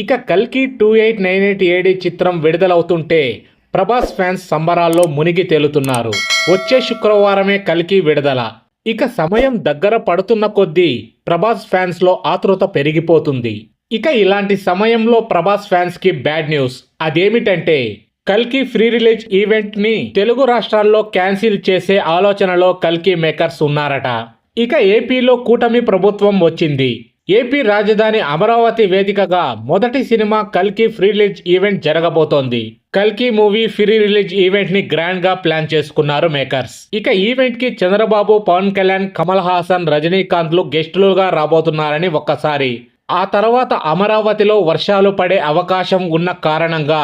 ఇక కల్కి two eight nine eight AD చిత్రం విడుదలవుతుంటే ప్రభాస్ ఫ్యాన్స్ సంబరాల్లో మునిగి తేలుతున్నారు. వచ్చే శుక్రవారమే కల్కి విడుదల. ఇక సమయం దగ్గర పడుతున్న కొద్దీ ప్రభాస్ ఫ్యాన్స్లో ఆతృత పెరిగిపోతుంది. ఇక ఇలాంటి సమయంలో ప్రభాస్ ఫ్యాన్స్కి బ్యాడ్ న్యూస్. అదేమిటంటే కల్కి ఫ్రీ రిలీజ్ ఈవెంట్ని తెలుగు రాష్ట్రాల్లో క్యాన్సిల్ చేసే ఆలోచనలో కల్కి మేకర్స్ ఉన్నారట. ఇక ఏపీలో కూటమి ప్రభుత్వం వచ్చింది. ఏపీ రాజధాని అమరావతి వేదికగా మొదటి సినిమా కల్కి ఫ్రీ రిలీజ్ ఈవెంట్ జరగబోతోంది. కల్కి మూవీ ఫ్రీ రిలీజ్ ఈవెంట్ని గ్రాండ్గా ప్లాన్ చేసుకున్నారు మేకర్స్. ఇక ఈవెంట్కి చంద్రబాబు పవన్ కళ్యాణ్ కమల్ హాసన్ రజనీకాంత్లు గెస్టులుగా రాబోతున్నారని ఒక్కసారి. ఆ తర్వాత అమరావతిలో వర్షాలు పడే అవకాశం ఉన్న కారణంగా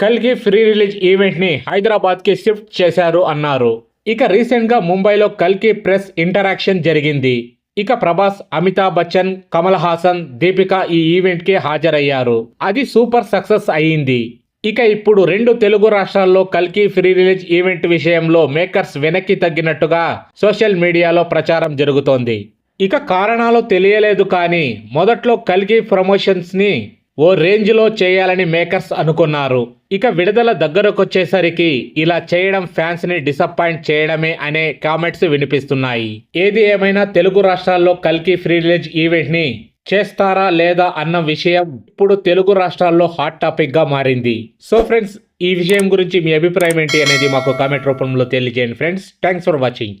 కల్కి ఫ్రీ రిలీజ్ ఈవెంట్ని హైదరాబాద్కి షిఫ్ట్ చేశారు అన్నారు. ఇక రీసెంట్గా ముంబైలో కల్కి ప్రెస్ ఇంటరాక్షన్ జరిగింది. ఇక ప్రభాస్ అమితాబ్ బచ్చన్ కమల్ హాసన్ దీపిక ఈ ఈవెంట్కి హాజరయ్యారు. అది సూపర్ సక్సెస్ అయ్యింది. ఇక ఇప్పుడు రెండు తెలుగు రాష్ట్రాల్లో కల్కి ఫ్రీ రిలీజ్ ఈవెంట్ విషయంలో మేకర్స్ వెనక్కి తగ్గినట్టుగా సోషల్ మీడియాలో ప్రచారం జరుగుతోంది. ఇక కారణాలు తెలియలేదు కానీ మొదట్లో కల్కి ప్రమోషన్స్ని ఓ రేంజ్లో చేయాలని మేకర్స్ అనుకున్నారు. ఇక విడుదల దగ్గరకొచ్చేసరికి ఇలా చేయడం ఫ్యాన్స్ని డిసప్పాయింట్ చేయడమే అనే కామెంట్స్ వినిపిస్తున్నాయి. ఏది ఏమైనా తెలుగు రాష్ట్రాల్లో కల్కి ఫ్రీ రిలీజ్ ఈవెంట్ని చేస్తారా లేదా అన్న విషయం ఇప్పుడు తెలుగు రాష్ట్రాల్లో హాట్ టాపిక్గా మారింది. సో ఫ్రెండ్స్ ఈ విషయం గురించి మీ అభిప్రాయం ఏంటి అనేది మాకు కామెంట్ రూపంలో తెలియజేయండి ఫ్రెండ్స్. Thanks for watching.